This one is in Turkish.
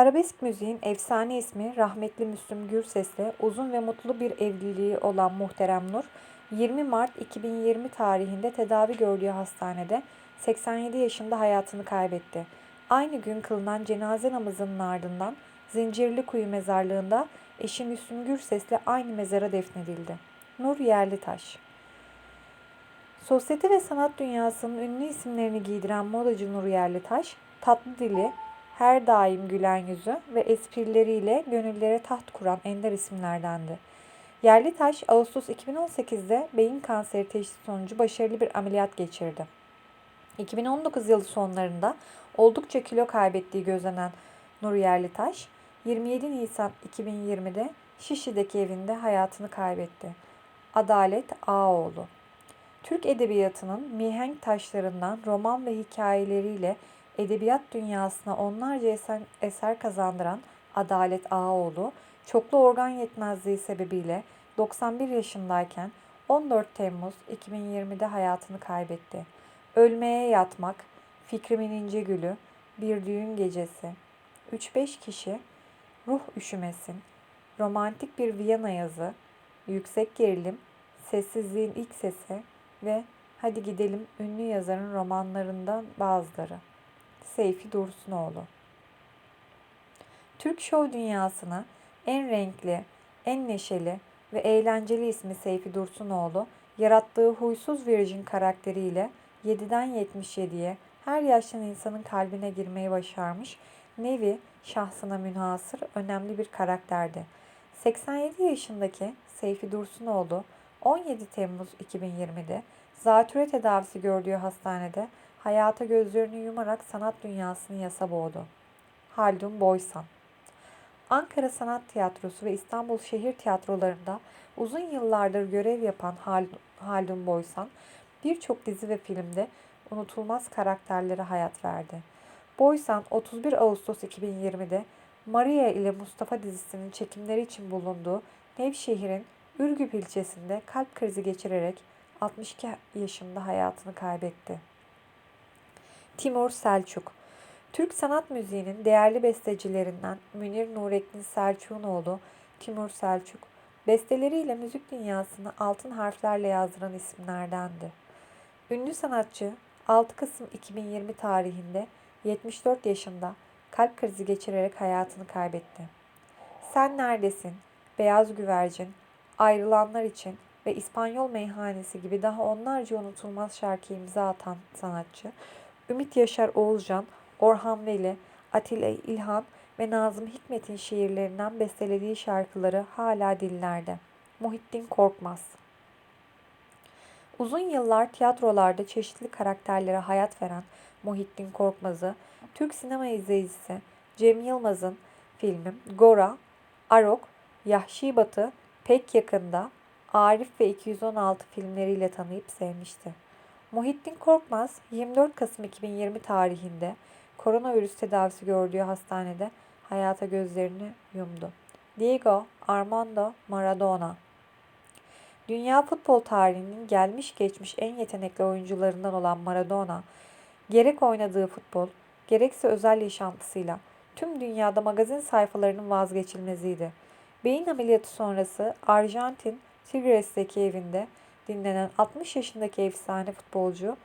Arabesk müziğin efsane ismi rahmetli Müslüm Gürses'le uzun ve mutlu bir evliliği olan Muhterem Nur, 20 Mart 2020 tarihinde tedavi gördüğü hastanede 87 yaşında hayatını kaybetti. Aynı gün kılınan cenaze namazının ardından Zincirlikuyu mezarlığında eşi Müslüm Gürses'le aynı mezara defnedildi. Nur Yerlitaş Sosyete ve sanat dünyasının ünlü isimlerini giydiren modacı Nur Yerlitaş, tatlı dili, her daim gülen yüzü ve esprileriyle gönüllere taht kuran ender isimlerdendi. Yerlitaş, Ağustos 2018'de beyin kanseri teşhisi sonucu başarılı bir ameliyat geçirdi. 2019 yılı sonlarında oldukça kilo kaybettiği gözlenen Nur Yerlitaş, 27 Nisan 2020'de Şişli'deki evinde hayatını kaybetti. Adalet Ağoğlu Türk edebiyatının mihenk taşlarından roman ve hikayeleriyle edebiyat dünyasına onlarca eser, eser kazandıran Adalet Ağaoğlu, çoklu organ yetmezliği sebebiyle 91 yaşındayken 14 Temmuz 2020'de hayatını kaybetti. Ölmeye Yatmak, Fikrimin İnce Gülü, Bir Düğün Gecesi, 3-5 kişi, Ruh Üşümesin, Romantik Bir Viyana Yazı, Yüksek Gerilim, Sessizliğin İlk Sesi ve Hadi Gidelim ünlü yazarın romanlarından bazıları. Seyfi Dursunoğlu. Türk şov dünyasına en renkli, en neşeli ve eğlenceli ismi Seyfi Dursunoğlu, yarattığı huysuz virjin karakteriyle 7'den 77'ye her yaştan insanın kalbine girmeyi başarmış, nevi şahsına münhasır önemli bir karakterdi. 87 yaşındaki Seyfi Dursunoğlu 17 Temmuz 2020'de zatüre tedavisi gördüğü hastanede hayata gözlerini yumarak sanat dünyasını yasa boğdu. Haldun Boysan Ankara Sanat Tiyatrosu ve İstanbul Şehir Tiyatrolarında uzun yıllardır görev yapan Haldun Boysan, birçok dizi ve filmde unutulmaz karakterlere hayat verdi. Boysan 31 Ağustos 2020'de Maria ile Mustafa dizisinin çekimleri için bulunduğu Nevşehir'in Ürgüp ilçesinde kalp krizi geçirerek 62 yaşında hayatını kaybetti. Timur Selçuk Türk sanat müziğinin değerli bestecilerinden Münir Nurettin Selçuk'un oğlu Timur Selçuk, besteleriyle müzik dünyasını altın harflerle yazdıran isimlerdendi. Ünlü sanatçı 6 Kasım 2020 tarihinde 74 yaşında kalp krizi geçirerek hayatını kaybetti. Sen Neredesin, Beyaz Güvercin, Ayrılanlar için ve İspanyol Meyhanesi gibi daha onlarca unutulmaz şarkı imza atan sanatçı, Ümit Yaşar Oğuzcan, Orhan Veli, Atilla İlhan ve Nazım Hikmet'in şiirlerinden bestelediği şarkıları hala dillerde. Muhittin Korkmaz Uzun yıllar tiyatrolarda çeşitli karakterlere hayat veren Muhittin Korkmaz'ı Türk sinema izleyicisi Cem Yılmaz'ın filmi Gora, Arok, Yahşi Batı, Pek Yakında, Arif ve 216 filmleriyle tanıyıp sevmişti. Muhittin Korkmaz 24 Kasım 2020 tarihinde koronavirüs tedavisi gördüğü hastanede hayata gözlerini yumdu. Diego Armando Maradona Dünya futbol tarihinin gelmiş geçmiş en yetenekli oyuncularından olan Maradona, gerek oynadığı futbol, gerekse özel yaşantısıyla tüm dünyada magazin sayfalarının vazgeçilmeziydi. Beyin ameliyatı sonrası Arjantin Tigres'teki evinde dinlenen 60 yaşındaki efsane futbolcu